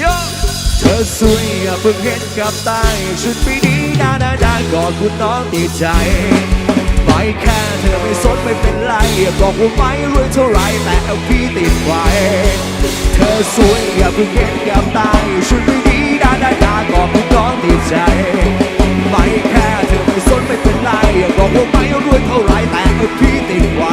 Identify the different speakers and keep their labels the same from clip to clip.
Speaker 1: ยเธอสวยอย่าเพิ่งเห็นกับตาชุดไม่ดีดาดาดากอดคุณน้องติดใจไม่แค่เธอไม่สนไม่เป็นไรบอกว่าไม่รวยเท่าไรแต่เอาพี่ติดไว้เธอสวยอย่าเพิ่งเห็นกับตาชุดไม่ดีดาดาดากอดคุณน้องติดใจไม่แค่เธอไม่สนไม่เป็นไรบอกว่าไม่รวยเท่าไรแต่เอาพี่ติดไว้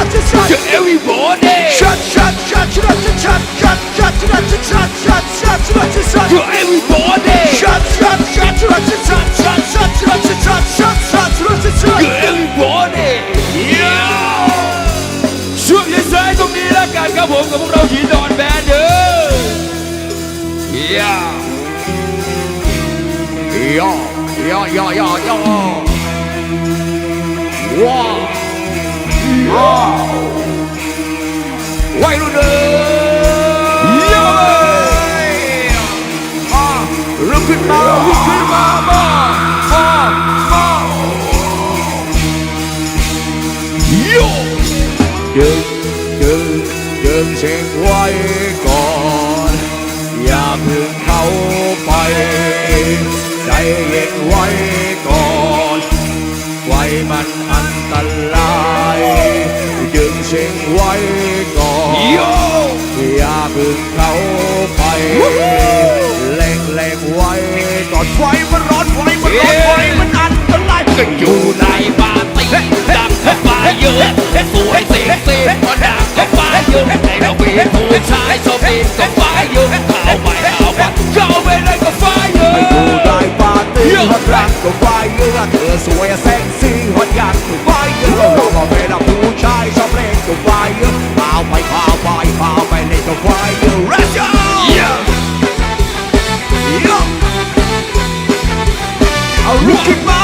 Speaker 2: ชัด
Speaker 1: ชัดชัดชัดชัด
Speaker 2: ก็เอวีบอดี้
Speaker 1: Shut, shut, shut, shut, shut, shut, shut, shut, shut, shut, shut, shut, shut, shut,
Speaker 2: ก็เอวีบอดี้
Speaker 1: shut, shut, shut, shut, shut, shut, shut, shut, shut, shut, shut, shut, shut,
Speaker 2: ก็
Speaker 1: shut.
Speaker 2: เอวีบอดี้ช่วงยันซ้ายตรงนี้แล้วกันครับผมกับพวกเราหีดอนแบนเดอร์เย้
Speaker 1: Yo, yo, yo, yo, yo. Wow. วัยรุ่นเอ้ย
Speaker 2: โย่
Speaker 1: อะลุกขึ้นมาลุกขึ้นมามามามา
Speaker 2: โย่
Speaker 1: ดึงดึงดึงเช็คไว้ก่อน อย่าเพิ่งเข้าไปใจเย็นไว้ก่อนไฟมันอันตราย ดึงเช็คไว้ก่อน
Speaker 2: โย่
Speaker 1: อย่าเพิ่งเข้าไปเล็งเล็งไว้ก่อนไฟมันร้อนไฟมันร้อนไฟมันอันตราย
Speaker 2: ก็อยู่ในปาร์ตี้ดังกับไฟเยอะสวยเซ็กซี่ก็ดังกับไฟเยอะในเราเป็นผู้ชายชอบเล่นกับไฟเยอะเข้าไปเข้าไปเข้าไปในกับไฟเยอะ
Speaker 1: ไม่ดูได้ปาร์ตี้ฮอตรักก็ไฟเยอะเธอสวยเซ็ Look at my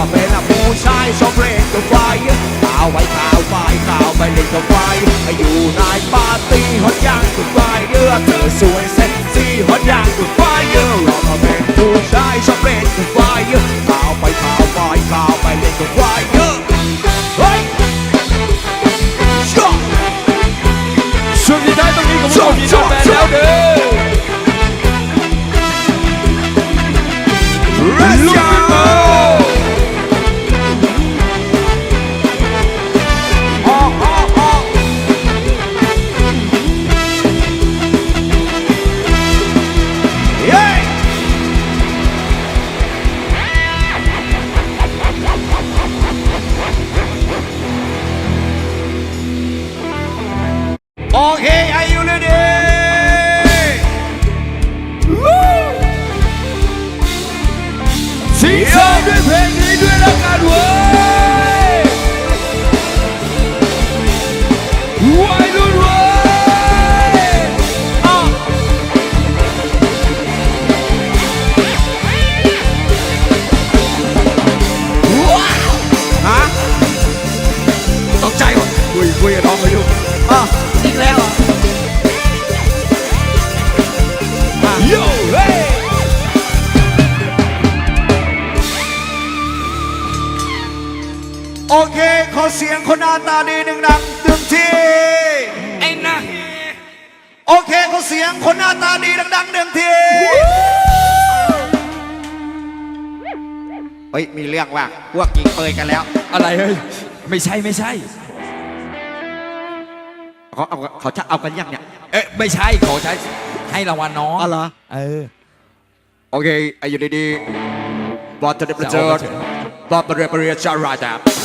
Speaker 1: เราเป็นผู้ชายชอบเล่นกับไฟเข่าวไว้ข่าวไปข่าวไปเล่นกับไฟอยู่ในปาร์ตี้ฮอตอย่างกับไฟเยอะเธอสวยเซ็กซี่ฮอตอย่างกับไฟเยอะเราเป็นผู้ชายชอบเล่นกับไฟเข่าวไปข่าวไปข่าวไปเล่นกับไฟเยอะเฮ้ยชอบ
Speaker 2: ช่วงที่ท้ตรงนี้กับพวกเราหีดอนแบนแล้วเด้อ Oh, yeah. เสี
Speaker 1: ยงคนหน้าตาดีหนึ่งดังดึงที
Speaker 2: ไอ้นะ
Speaker 1: โอเคขอเสียงคนหน้าตาดีดังๆเนึ่งทีเฮ้ยมีเรื่องว่ะพวกกิงเปยกันแล้ว
Speaker 2: อะไรเฮ้ยไม่ใช่ไม่ใช่
Speaker 1: เขาเอาเขาจะเอากันยังเนี่ย
Speaker 2: เอ๊ะไม่ใช่เขาใช้ให้รางวัลน้อง
Speaker 1: อะไร
Speaker 2: เออ
Speaker 1: โอเคอยู่ดีๆบอทเลจะได้ป
Speaker 2: ระเจิด
Speaker 1: บอทลประเรียปร์เรียจาราดับ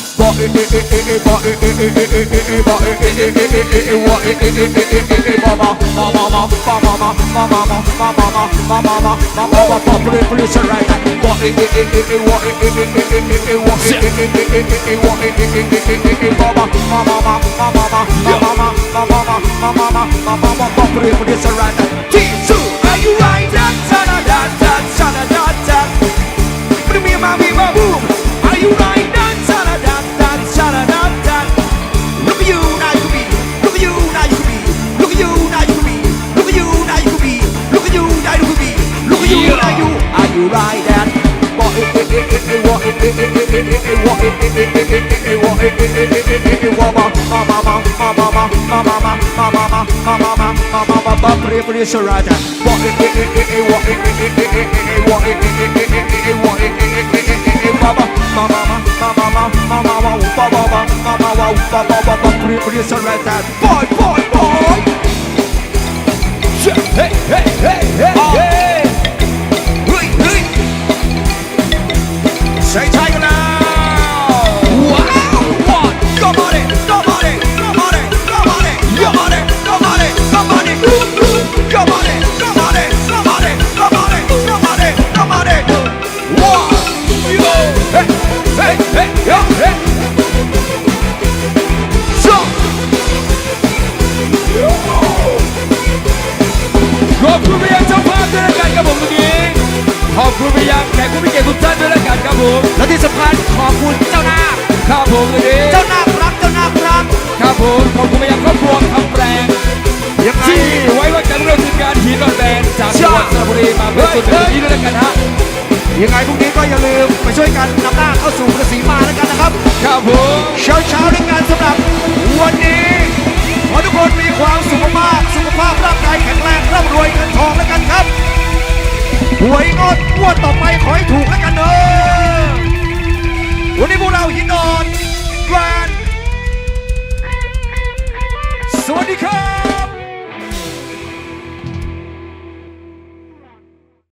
Speaker 1: T2, are you right? Da da da da da da da. Bring me my, me my. Pressurize that
Speaker 2: อบคุณไปยังเจ้าภาพด้วยละกันครับผมตรงนี้ขอบคุณไปยังแขกผู้มีเกียรติทุกท่านด้วยละกันครับผม
Speaker 1: และที่สำคัญขอบคุณเจ้านาค
Speaker 2: ครับผมตรงนี้
Speaker 1: เจ้านาครักเจ้านาครัก
Speaker 2: ครับผมขอบคุณไปยังครอบครัวคำแปลง
Speaker 1: ยังไง
Speaker 2: ที่ไว้วางใจเรื่องทีมงานทีมนอนแบนจากจังหวัดสระบุรีมาเป็นส่วนหนึ่งนี้ด้วยละกันฮะ
Speaker 1: ยังไงพรุ่งนี้ก็อย่าลืมไปช่วยกันนำหน้าเข้าสู่กระสีมาแล้วกันนะครับ
Speaker 2: ครับผม
Speaker 1: เช้าเช้าๆด้วยกันสำหรับวันนี้ วยเงินทองแล้วกันครับหวยงดงวดต่อไปขอให้ถูกแล้วกันเนอะวันนี้พวกเราฮินโด